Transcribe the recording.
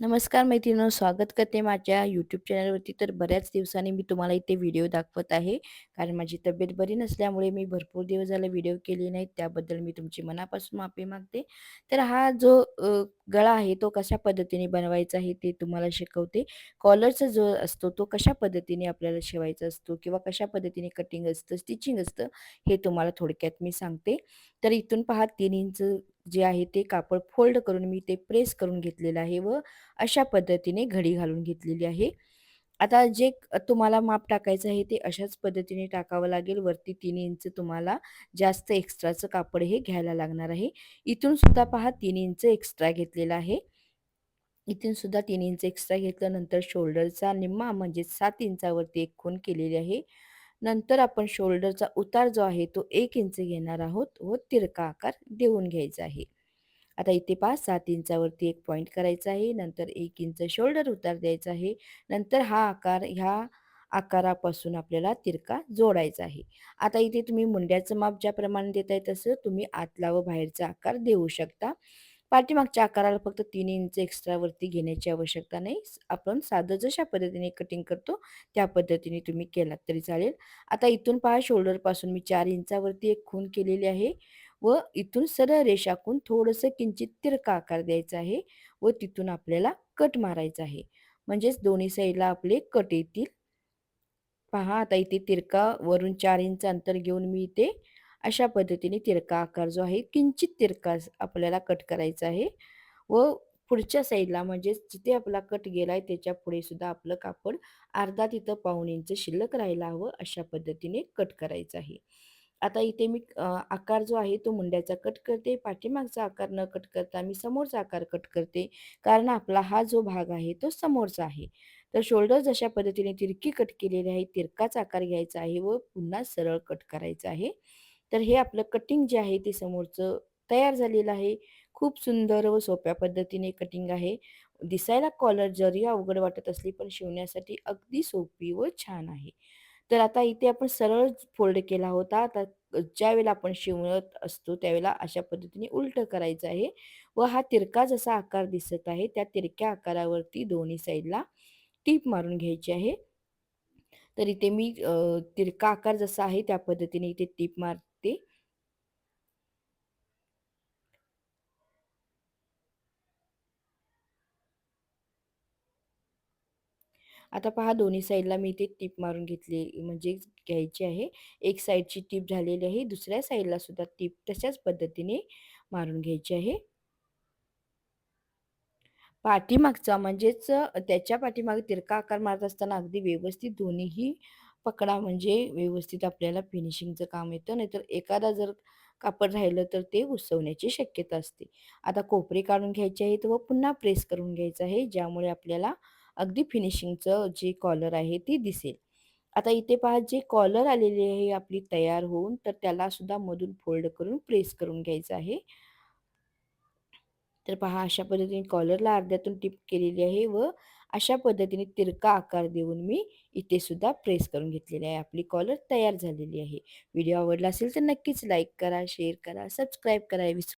नमस्कार मैत्रिणींनो, स्वागत करते माझ्या यूट्यूब चॅनलवरती. तर बऱ्याच दिवसांनी मी तुम्हाला इथे व्हिडिओ दाखवत आहे. कारण माझी तब्येत बरी नसल्यामुळे मी भरपूर दिवस झाले व्हिडिओ केले नाहीत. त्याबद्दल मी तुमची मनापासून माफी मागते. तर हा जो गळा आहे तो कशा पद्धतीने बनवायचा आहे ते तुम्हाला शिकवते. कॉलरचा जो असतो तो कशा पद्धतीने आपल्याला शिवायचा असतो किंवा कशा पद्धतीने कटिंग असतं, स्टिचिंग असतं हे तुम्हाला थोडक्यात मी सांगते. तर इथून पहा तीन इंच जे आहे ते कापड फोल्ड करून मी ते प्रेस करून घेतलेलं आहे व अशा पद्धतीने घडी घालून घेतलेली आहे. आता जे तुम्हाला माप टाकायचं आहे ते अशाच पद्धतीने टाकावं लागेल. वरती तीन इंच तुम्हाला जास्त एक्स्ट्राचं कापड हे घ्यायला लागणार आहे. इथून सुद्धा पहा तीन इंच एक्स्ट्रा घेतलेला आहे. इथून सुद्धा तीन इंच एक्स्ट्रा घेतल्यानंतर शोल्डरचा निम्मा म्हणजे सात इंचावरती एक खून केलेली आहे. नंतर आपण शोल्डरचा उतार जो आहे तो एक इंच घेणार आहोत व तिरका आकार देऊन घ्यायचा आहे. आता इथे पाच सात इंचावरती एक पॉईंट करायचा आहे. नंतर एक इंच शोल्डर उतार द्यायचा आहे. नंतर हा आकार ह्या आकारापासून आपल्याला तिरका जोडायचा आहे. आता इथे तुम्ही मुंड्याचं माप ज्याप्रमाणे आहे तसं तुम्ही आतला व बाहेरचा आकार देऊ शकता. पाठीमागच्या आकाराला फक्त तीन इंच एक्स्ट्रावरती घेण्याची आवश्यकता नाही. आपण साधं जशा पद्धतीने कटिंग करतो त्या पद्धतीने तुम्ही केलात तरी चालेल. आता इथून पहा शोल्डरपासून मी चार इंचावरती एक खून केलेली आहे व इथून सरळ रेषा आखून थोडंसं किंचित तिरका आकार द्यायचा आहे व तिथून आपल्याला कट मारायचा आहे. म्हणजेच दोन्ही साईडला आपले कट येतील. पहा आता इथे तिरका वरून चार इंच अंतर घेऊन मी इथे अशा पद्धतीने तिरका आकार जो आहे किंचित तिरका आपल्याला कट करायचा आहे व पुढच्या साईडला म्हणजेच जिथे आपला कट गेलाय त्याच्या पुढे सुद्धा आपलं कापड अर्धा तिथं पाऊन इंच शिल्लक राहायला हवं अशा पद्धतीने कट करायचं आहे. आता इथे मी आकार जो आहे तो मुंड्याचा कट करते. पाठीमागचा आकार न कट करता मी समोरचा आकार कट करते. कारण आपला हा जो भाग आहे तो समोरचा आहे. तर शोल्डर जशा पद्धतीने तिरकी कट केलेली आहे, तिरकाच आकार घ्यायचा आहे व पुन्हा सरळ कट करायचा आहे. तर हे आपलं कटिंग जे आहे ते समोरचं तयार झालेलं आहे. खूप सुंदर व सोप्या पद्धतीने कटिंग आहे. दिसायला कॉलर जरी अवघड वाटत असली, पण शिवण्यासाठी अगदी सोपी व छान आहे. तर आता इथे आपण सरळ फोल्ड केला होता. आता ज्यावेळेला आपण शिवत असतो त्यावेळेला अशा पद्धतीने उलटं करायचं आहे व हा तिरका जसा आकार दिसत आहे, त्या तिरक्या आकारावरती दोन्ही साईडला टीप मारून घ्यायची आहे. तर इथे मी तिरका आकार जसा आहे त्या पद्धतीने इथे टीप मार आता पहा दोन्ही साईडला मी इथे टीप मारून घेतली म्हणजे घ्यायची आहे. एक साईडची टीप झालेली आहे. दुसऱ्या साईडला सुद्धा टीप तशाच पद्धतीने मारून घ्यायची आहे. पाठीमागचा म्हणजेच त्याच्या पाठीमागे तिरका आकार मारत असताना अगदी व्यवस्थित दोन्हीही पकडा म्हणजे व्यवस्थित आपल्याला फिनिशिंगचं काम येतं. नाहीतर एखादा जर कापड राहिलं तर ते उसवण्याची शक्यता असते. आता कोपरे काढून घ्यायचे आहेत व पुन्हा प्रेस करून घ्यायचं आहे. ज्यामुळे आपल्याला अगदी फिनिशिंगचं जे कॉलर आहे ती दिसेल. आता इथे पहा जे कॉलर आलेली आहे आपली तयार होऊन, तर त्याला सुद्धा मधून फोल्ड करून प्रेस करून घ्यायचं आहे. तर पहा अशा पद्धतीने कॉलरला अर्ध्यातून टिप केलेली आहे व अशा पद्धतीने तिरका आकार देऊन मी इथे सुद्धा प्रेस करून घेतलेली आहे. आपली कॉलर तयार झालेली आहे. व्हिडिओ आवडला असेल तर नक्कीच लाईक करा, शेअर करा, सबस्क्राईब करा विसरू